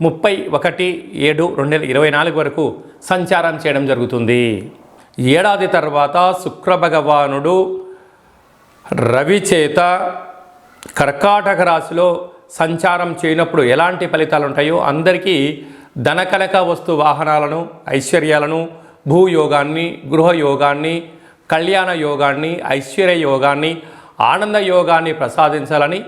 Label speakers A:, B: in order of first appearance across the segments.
A: ముప్పై ఒకటి ఏడు రెండు వేల ఇరవై నాలుగు వరకు సంచారం చేయడం జరుగుతుంది. ఏడాది తర్వాత శుక్రభగవానుడు రవిచేత రవి చేత కర్కాటక రాశిలో సంచారం చేయనప్పుడు ఎలాంటి ఫలితాలు ఉంటాయో అందరికీ ధనకనక వస్తు వాహనాలను ఐశ్వర్యాలను భూయోగాన్ని గృహయోగాన్ని కళ్యాణ యోగాన్ని ఐశ్వర్య యోగాన్ని ఆనంద యోగాన్ని ప్రసాదించాలని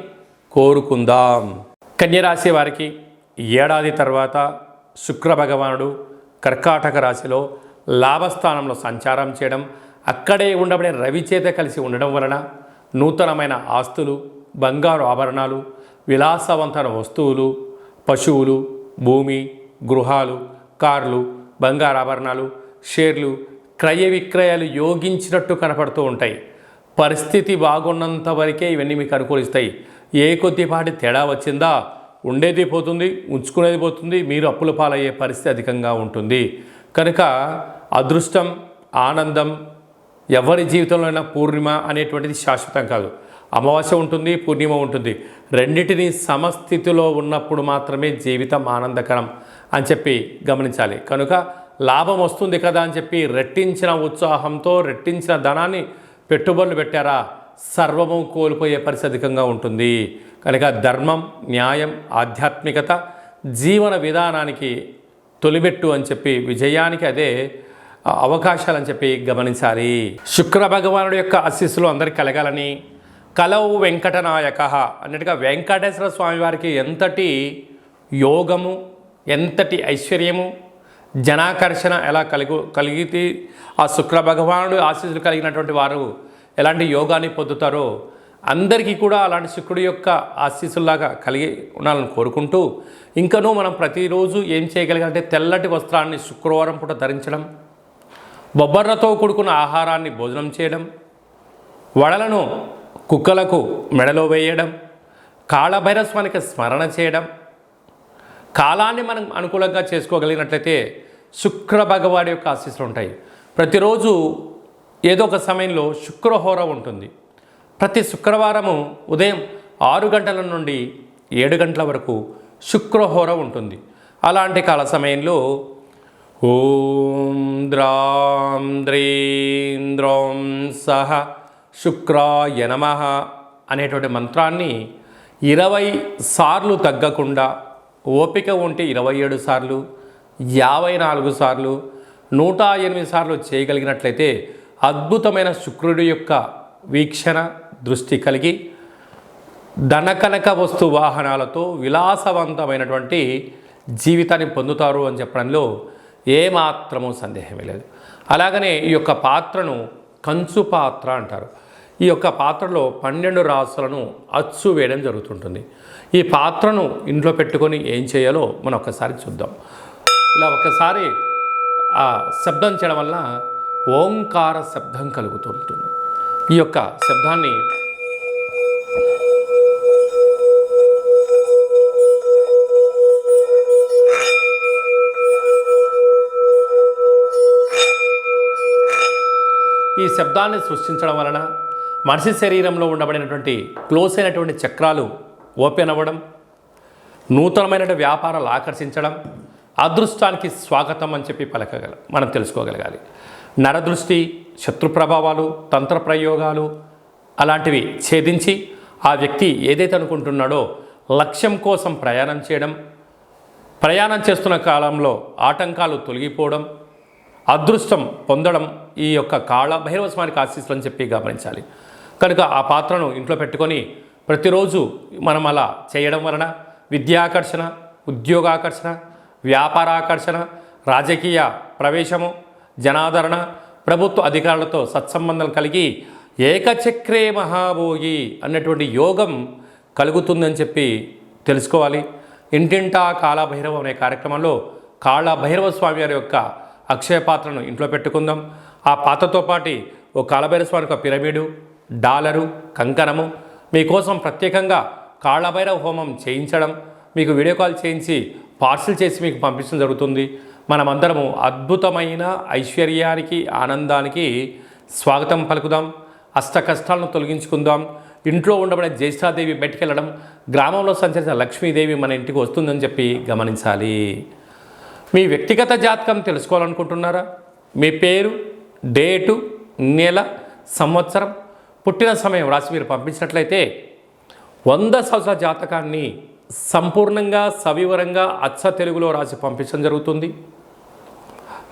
A: కోరుకుందాం. కన్యరాశి వారికి ఏడాది తర్వాత శుక్ర భగవానుడు కర్కాటక రాశిలో లాభస్థానంలో సంచారం చేయడం అక్కడే ఉండబడే రవి చేత కలిసి ఉండడం వలన నూతనమైన ఆస్తులు బంగారు ఆభరణాలు విలాసవంతమైన వస్తువులు పశువులు భూమి గృహాలు కార్లు బంగారు ఆభరణాలు షేర్లు క్రయ విక్రయాలు యోగించినట్టు కనపడుతూ ఉంటాయి. పరిస్థితి బాగున్నంత వరకే ఇవన్నీ మీకు అనుకూలిస్తాయి. ఏ కొద్దిపాటి తేడా వచ్చిందా? ఉండేది పోతుంది ఉంచుకునేది పోతుంది మీరు అప్పుల పాలయ్యే పరిస్థితి అధికంగా ఉంటుంది. కనుక అదృష్టం ఆనందం ఎవరి జీవితంలో అయినా పూర్ణిమ అనేటువంటిది శాశ్వతం కాదు. అమావాస్య ఉంటుంది పూర్ణిమ ఉంటుంది. రెండింటిని సమస్థితిలో ఉన్నప్పుడు మాత్రమే జీవితం ఆనందకరం అని చెప్పి గమనించాలి. కనుక లాభం వస్తుంది కదా అని చెప్పి రెట్టించిన ఉత్సాహంతో రెట్టించిన ధనాన్ని పెట్టుబడులు పెట్టారా? సర్వము కోల్పోయే పరిస్థితి అధికంగా ఉంటుంది. కనుక ధర్మం న్యాయం ఆధ్యాత్మికత జీవన విధానానికి తొలిబెట్టు అని చెప్పి విజయానికి అదే అవకాశాలని చెప్పి గమనించాలి. శుక్ర భగవానుడు యొక్క ఆశీస్సులు అందరికి కలగాలని కలవు వెంకటనాయక అన్నట్టుగా వెంకటేశ్వర స్వామివారికి ఎంతటి యోగము ఎంతటి ఐశ్వర్యము జనాకర్షణ ఎలా కలిగి కలిగితే ఆ శుక్ర భగవానుడు ఆశీస్సులు కలిగినటువంటి వారు ఎలాంటి యోగాన్ని పొందుతారో అందరికీ కూడా అలాంటి శుక్రుడి యొక్క ఆశీస్సుల్లాగా కలిగి ఉండాలని కోరుకుంటూ ఇంకనూ మనం ప్రతిరోజు ఏం చేయగలిగాలంటే తెల్లటి వస్త్రాన్ని శుక్రవారం పూట ధరించడం బొబ్బర్రతో కూడుకున్న ఆహారాన్ని భోజనం చేయడం వడలను కుక్కలకు మెడలో వేయడం కాళభైరస్వానికి స్మరణ చేయడం కాలాన్ని మనం అనుకూలంగా చేసుకోగలిగినట్లయితే శుక్ర భగవాడి యొక్క ఆశీస్సులు ఉంటాయి. ప్రతిరోజు ఏదో ఒక సమయంలో శుక్రహోర ఉంటుంది. ప్రతి శుక్రవారము ఉదయం ఆరు గంటల నుండి ఏడు గంటల వరకు శుక్రహోర ఉంటుంది. అలాంటి కాల సమయంలో ఓం ద్రాం ద్రీం సహ శుక్రాయ నమ అనేటువంటి మంత్రాన్ని ఇరవై సార్లు తగ్గకుండా ఓపిక ఉంటే ఇరవై ఏడు సార్లు యాభై నాలుగు సార్లు నూట ఎనిమిది సార్లు చేయగలిగినట్లయితే అద్భుతమైన శుక్రుడి యొక్క వీక్షణ దృష్టి కలిగి ధనకనక వస్తు వాహనాలతో విలాసవంతమైనటువంటి జీవితాన్ని పొందుతారు అని చెప్పడంలో ఏమాత్రము సందేహమే లేదు. అలాగనే ఈ యొక్క పాత్రను కంచు పాత్ర అంటారు. ఈ యొక్క పాత్రలో పన్నెండు రాసులను అచ్చు వేయడం జరుగుతుంటుంది. ఈ పాత్రను ఇంట్లో పెట్టుకొని ఏం చేయాలో మనం ఒక్కసారి చూద్దాం. ఇలా ఒకసారి ఆ శబ్దం చేయడం వల్ల ఓంకార శబ్దం కలుగుతుంటుంది. ఈ యొక్క శబ్దాన్ని ఈ శబ్దాన్ని సృష్టించడం వలన మనిషి శరీరంలో ఉండబడినటువంటి క్లోజ్ అయినటువంటి చక్రాలు ఓపెన్ అవ్వడం నూతనమైన వ్యాపారాలు ఆకర్షించడం అదృష్టానికి స్వాగతం అని చెప్పి పలకగల మనం తెలుసుకోగలగాలి. నరదృష్టి శత్రు ప్రభావాలు తంత్ర ప్రయోగాలు అలాంటివి ఛేదించి ఆ వ్యక్తి ఏదైతే అనుకుంటున్నాడో లక్ష్యం కోసం ప్రయాణం చేయడం ప్రయాణం చేస్తున్న కాలంలో ఆటంకాలు తొలగిపోవడం అదృష్టం పొందడం ఈ యొక్క కాళ భైరవ స్వామికి ఆశీస్సులు అని చెప్పి గమనించాలి. కనుక ఆ పాత్రను ఇంట్లో పెట్టుకొని ప్రతిరోజు మనం అలా చేయడం వలన విద్యాకర్షణ ఉద్యోగాకర్షణ వ్యాపారాకర్షణ రాజకీయ ప్రవేశము జనాదరణ ప్రభుత్వ అధికారులతో సత్సంబంధం కలిగి ఏకచక్రే మహాభోగి అన్నటువంటి యోగం కలుగుతుందని చెప్పి తెలుసుకోవాలి. ఇంటింటా కాళభైరవం అనే కార్యక్రమంలో కాళభైరవ స్వామి వారి యొక్క అక్షయ పాత్రను ఇంట్లో పెట్టుకుందాం. ఆ పాత్రతో పాటు ఓ కాళభైరవ స్వామి యొక్క పిరమిడు డాలరు కంకణము మీకోసం ప్రత్యేకంగా కాళభైరవ హోమం చేయించడం మీకు వీడియో కాల్ చేయించి పార్సిల్ చేసి మీకు పంపించడం జరుగుతుంది. మనమందరము అద్భుతమైన ఐశ్వర్యానికి ఆనందానికి స్వాగతం పలుకుదాం. అష్ట కష్టాలను తొలగించుకుందాం. ఇంట్లో ఉండబడే జ్యేష్ఠాదేవి బయటకెళ్ళడం గ్రామంలో సంచరించిన లక్ష్మీదేవి మన ఇంటికి వస్తుందని చెప్పి గమనించాలి. మీ వ్యక్తిగత జాతకం తెలుసుకోవాలనుకుంటున్నారా? మీ పేరు డేటు నెల సంవత్సరం పుట్టిన సమయం రాసి మీరు పంపించినట్లయితే వంద సంవత్సరాల జాతకాన్ని సంపూర్ణంగా సవివరంగా అచ్చ తెలుగులో రాసి పంపించడం జరుగుతుంది.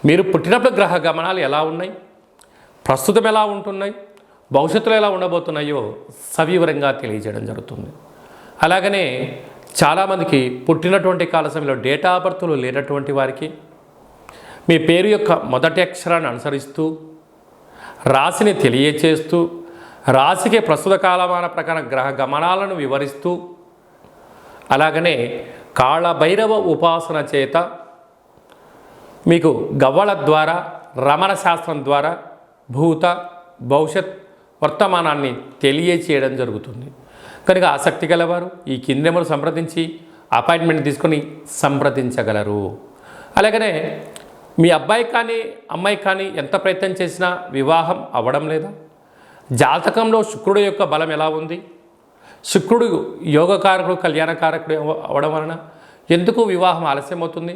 A: మీరు పుట్టినప్పుడు గ్రహ గమనాలు ఎలా ఉన్నాయి? ప్రస్తుతం ఎలా ఉంటున్నాయి? భవిష్యత్తులో ఎలా ఉండబోతున్నాయో సవివరంగా తెలియజేయడం జరుగుతుంది. అలాగనే చాలామందికి పుట్టినటువంటి కాల సమయంలో డేటా బర్త్లు లేనటువంటి వారికి మీ పేరు యొక్క మొదటి అక్షరాన్ని అనుసరిస్తూ రాశిని తెలియచేస్తూ రాశికి ప్రస్తుత కాలమాన ప్రకారం గ్రహ గమనాలను వివరిస్తూ అలాగనే కాళభైరవ ఉపాసన చేత మీకు గవ్వల ద్వారా రమణ శాస్త్రం ద్వారా భూత భవిష్యత్ వర్తమానాన్ని తెలియచేయడం జరుగుతుంది. కనుక ఆసక్తి గలవారు ఈ కిందెములు సంప్రదించి అపాయింట్మెంట్ తీసుకొని సంప్రదించగలరు. అలాగనే మీ అబ్బాయి కానీ అమ్మాయి కానీ ఎంత ప్రయత్నం చేసినా వివాహం అవ్వడం లేదా? జాతకంలో శుక్రుడు యొక్క బలం ఎలా ఉంది? శుక్రుడు యోగకారకుడు కళ్యాణకారకుడు అవ- అవడం వలన ఎందుకు వివాహం ఆలస్యం అవుతుంది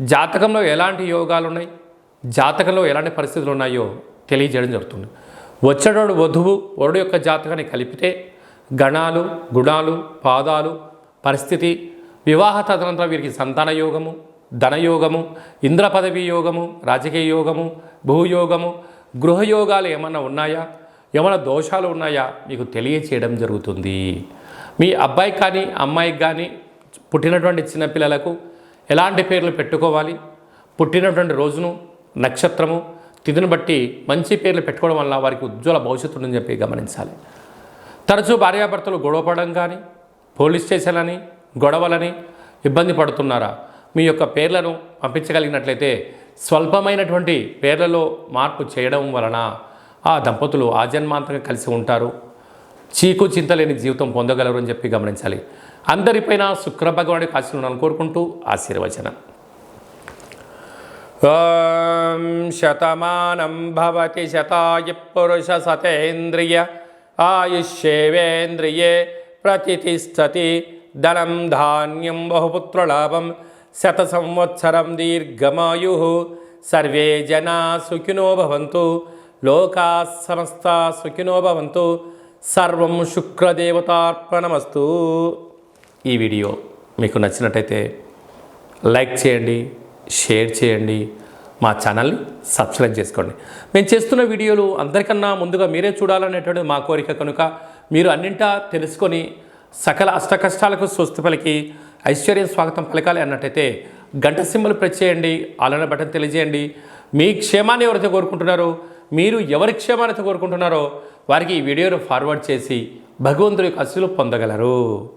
A: జాతకంలో ఎలాంటి యోగాలు ఉన్నాయి జాతకంలో ఎలాంటి పరిస్థితులు ఉన్నాయో తెలియజేయడం జరుగుతుంది. వచ్చేటోడు వధువు వరుడు యొక్క జాతకాన్ని కలిపితే గణాలు గుణాలు పాదాలు పరిస్థితి వివాహ తదనంతరం వీరికి సంతాన యోగము ధనయోగము ఇంద్ర పదవి యోగము రాజకీయ యోగము భూయోగము గృహయోగాలు ఏమన్నా ఉన్నాయా? ఏమైనా దోషాలు ఉన్నాయా? మీకు తెలియచేయడం జరుగుతుంది. మీ అబ్బాయికి కానీ అమ్మాయికి కానీ పుట్టినటువంటి చిన్నపిల్లలకు ఎలాంటి పేర్లు పెట్టుకోవాలి? పుట్టినటువంటి రోజును నక్షత్రము తిథిని బట్టి మంచి పేర్లు పెట్టుకోవడం వల్ల వారికి ఉజ్వల భవిష్యత్తు ఉందని చెప్పి గమనించాలి. తరచూ భార్యాభర్తలు గొడవపడడం కానీ పోలీస్ స్టేషన్లని గొడవలని ఇబ్బంది పడుతున్నారా? మీ యొక్క పేర్లను పంపించగలిగినట్లయితే స్వల్పమైనటువంటి పేర్లలో మార్పు చేయడం వలన ఆ దంపతులు ఆజన్మాంతంగా కలిసి ఉంటారు. చీకు చింతలేని జీవితం పొందగలరు అని చెప్పి గమనించాలి. అందరిపైన శుక్ర భగవానుడికి ఆశీర్వాదాలను కోరుకుంటూ ఆశీర్వచనం. ఓం శతమానం భవతి శతాయ పురుష సతేంద్రియ ఆయుష్యేవేంద్రియే ప్రతిష్టతి ధనం ధాన్యం బహుపుత్రలాభం శత సంవత్సరం దీర్ఘమాయు. సర్వే జనా సుఖినో భవంతు. లోకా సమస్త సుఖినోభవంతు సర్వం శుక్రదేవతార్పణమస్తు. ఈ వీడియో మీకు నచ్చినట్టయితే లైక్ చేయండి షేర్ చేయండి మా ఛానల్ని సబ్స్క్రైబ్ చేసుకోండి. మేము చేస్తున్న వీడియోలు అందరికన్నా ముందుగా మీరే చూడాలనేటువంటి మా కోరిక కనుక మీరు అన్నింటా తెలుసుకొని సకల అష్ట కష్టాలకు స్వస్తి పలికి ఐశ్వర్యం స్వాగతం పలకాలి అన్నట్టయితే గంట సింబల్ ప్రెస్ చేయండి అలానే బటన్ తెలియజేయండి. మీ క్షేమాన్ని ఎవరైతే కోరుకుంటున్నారో మీరు ఎవరి క్షేమాన్ని కోరుకుంటున్నారో వారికి ఈ వీడియోను ఫార్వర్డ్ చేసి భగవంతుడి యొక్క అస్సులు పొందగలరు.